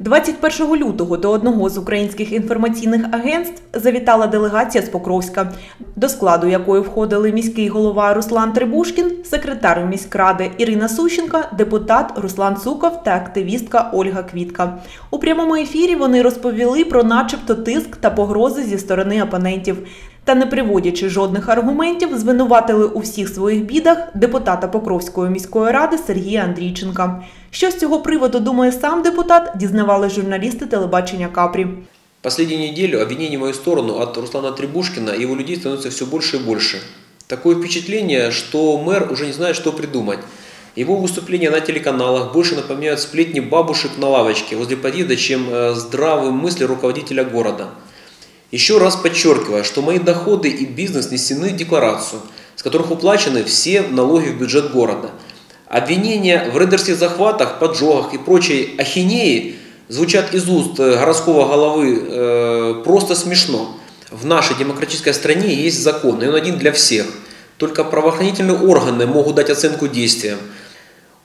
21 лютого до одного з українських інформаційних агентств завітала делегація з Покровська, до складу якої входили міський голова Руслан Трибушкін, секретар міськради Ірина Сущенка, депутат Руслан Цуков та активістка Ольга Квітка. У прямому ефірі вони розповіли про начебто тиск та погрози зі сторони опонентів. Та не приводячи жодних аргументів, звинуватили у всіх своїх бідах депутата Покровської міської ради Сергія Андрійченка. Що з цього приводу думає сам депутат, дізнавали журналісти телебачення Капрі. Последнюю неделю обвинений в мою сторону от Руслана Требушкина и его людей становится все больше и больше. Такое впечатление, что мэр уже не знает, что придумать. Его выступления на телеканалах больше напоминают сплетни бабушек на лавочке возле подъезда, чем э, здравые мысли руководителя города. Еще раз подчеркиваю, что мои доходы и бизнес несены в декларацию, с которых уплачены все налоги в бюджет города. Обвинения в рейдерских захватах, поджогах и прочей ахинеи звучат из уст э, городского головы э, просто смешно. В нашей демократической стране есть закон, и он один для всех. Только правоохранительные органы могут дать оценку действиям.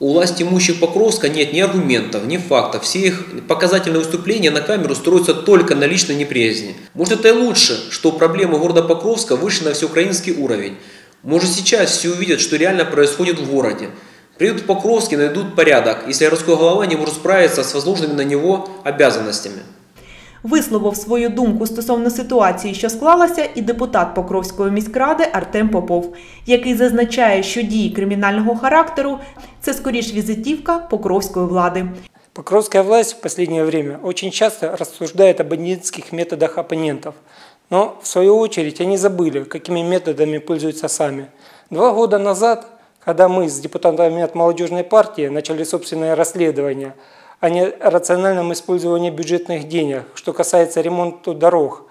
У власти имущих Покровска нет ни аргументов, ни фактов. Все их показательные выступления на камеру строятся только на личной неприязни. Может это и лучше, что проблемы города Покровска вышли на всеукраинский уровень. Может сейчас все увидят, что реально происходит в городе. Приедут в Покровский, найдут порядок, если городской голова не может справиться с возложенными на него обязанностями. Висловив свою думку стосовно ситуації, що склалася, і депутат Покровської міськради Артем Попов, який зазначає, що дії кримінального характеру це скоріш візитівка покровської влади. Покровская власть в последнее время очень часто рассуждает о бандитских методах оппонентов. Но, в свою очередь, они забыли, какими методами пользуются сами. Два года назад, когда мы с депутатами от молодежной партии начали собственное расследование о нерациональном использовании бюджетных денег, что касается ремонта дорог,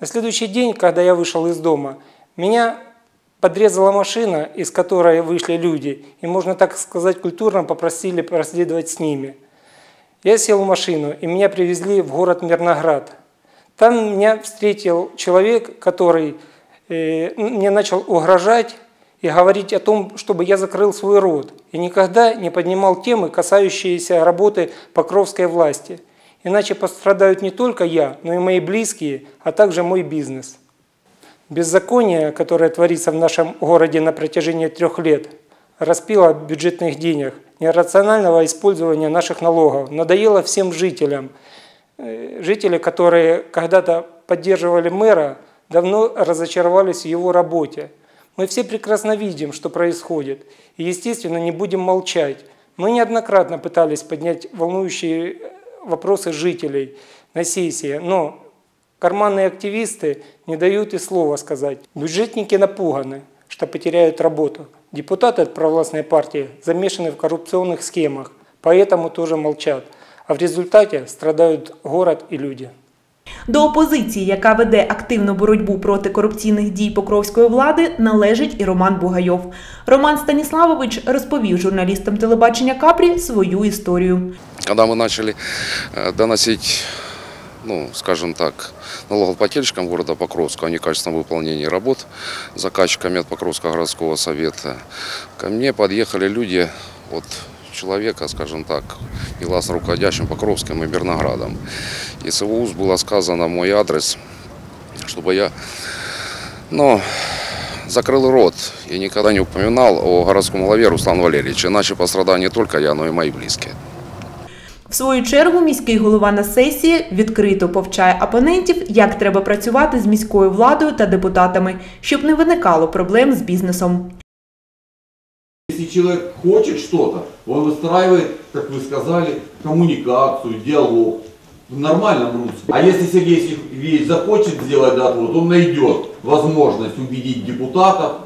на следующий день, когда я вышел из дома, меня подрезала машина, из которой вышли люди, и, можно так сказать, культурно попросили проследовать с ними. Я сел в машину, и меня привезли в город Мирноград. Там меня встретил человек, который э, мне начал угрожать и говорить о том, чтобы я закрыл свой рот и никогда не поднимал темы, касающиеся работы Покровской власти. Иначе пострадают не только я, но и мои близкие, а также мой бизнес. Беззаконие, которое творится в нашем городе на протяжении трех лет, распила бюджетных денег, нерационального использования наших налогов, надоело всем жителям. Э, Жители, которые когда-то поддерживали мэра, давно разочаровались в его работе. Мы все прекрасно видим, что происходит, и, естественно, не будем молчать. Мы неоднократно пытались поднять волнующие вопросы жителей на сессии, но карманные активисты не дают и слова сказать. Бюджетники напуганы, что потеряют работу. Депутаты от провластной партии замешаны в коррупционных схемах, поэтому тоже молчат. А в результате страдают город и люди. До опозиції, яка веде активну боротьбу проти корупційних дій покровської влади, належить і Роман Бугайов. Роман Станіславович розповів журналістам телебачення Капрі свою історію. Когда мы начали э, доносить, ну, скажем так, налогоплательщикам города Покровска о некачественном выполнении работ заказчиками от Покровского городского совета, ко мне подъехали люди от человека, скажем так, негласно руководящим Покровским и Берноградом. И с его уст было сказано мой адрес, чтобы я, ну, закрыл рот и никогда не упоминал о городском голове Руслан Валерьевич, иначе пострадаю не только я, но и мои близкие. В свою чергу міський голова на сесії відкрито повчає опонентів, як треба працювати з міською владою та депутатами, щоб не виникало проблем з бізнесом. Если человек хочет что-то, он выстраивает, как вы сказали, коммуникацию, диалог в нормальном русле. А если Сергей Сергеевич захочет сделать да, вот он найдет возможность убедить депутатов,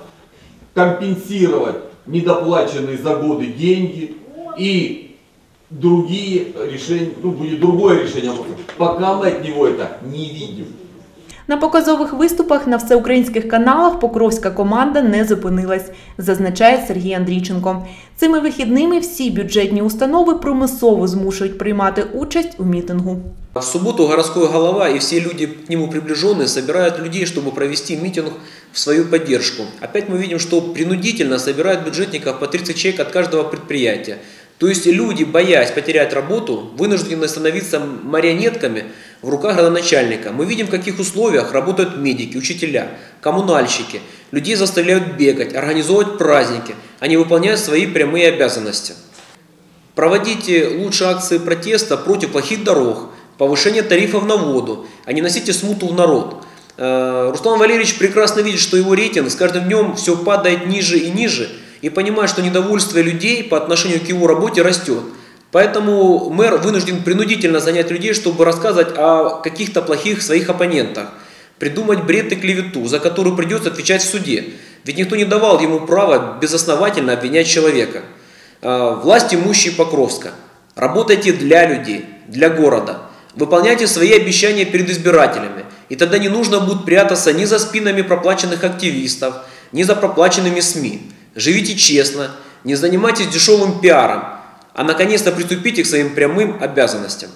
компенсировать недоплаченные за годы деньги и другие решения, ну будет другое решение. Пока мы от него это не видим. На показових виступах на всеукраїнських каналах покровська команда не зупинилась, зазначає Сергій Андрійченко. Цими вихідними всі бюджетні установи примусово змушують приймати участь у мітингу. В субботу городской голова и все люди к нему приближенные собирают людей, чтобы провести митинг в свою поддержку. Опять мы видим, что принудительно собирают бюджетников по 30 человек от каждого предприятия. То есть люди, боясь потерять работу, вынуждены становиться марионетками в руках градоначальника. Мы видим, в каких условиях работают медики, учителя, коммунальщики. Людей заставляют бегать, организовывать праздники. Они выполняют свои прямые обязанности. Проводите лучше акции протеста против плохих дорог, повышения тарифов на воду, а не носите смуту в народ. Э, Руслан Валерьевич прекрасно видит, что его рейтинг с каждым днем все падает ниже и ниже, и понимает, что недовольство людей по отношению к его работе растет. Поэтому мэр вынужден принудительно занять людей, чтобы рассказывать о каких-то плохих своих оппонентах. Придумать бред и клевету, за которую придется отвечать в суде. Ведь никто не давал ему права безосновательно обвинять человека. Э, Власть имущие Покровска. Работайте для людей, для города. Выполняйте свои обещания перед избирателями. И тогда не нужно будет прятаться ни за спинами проплаченных активистов, ни за проплаченными СМИ. Живите честно, не занимайтесь дешевым пиаром, а наконец-то приступите к своим прямым обязанностям.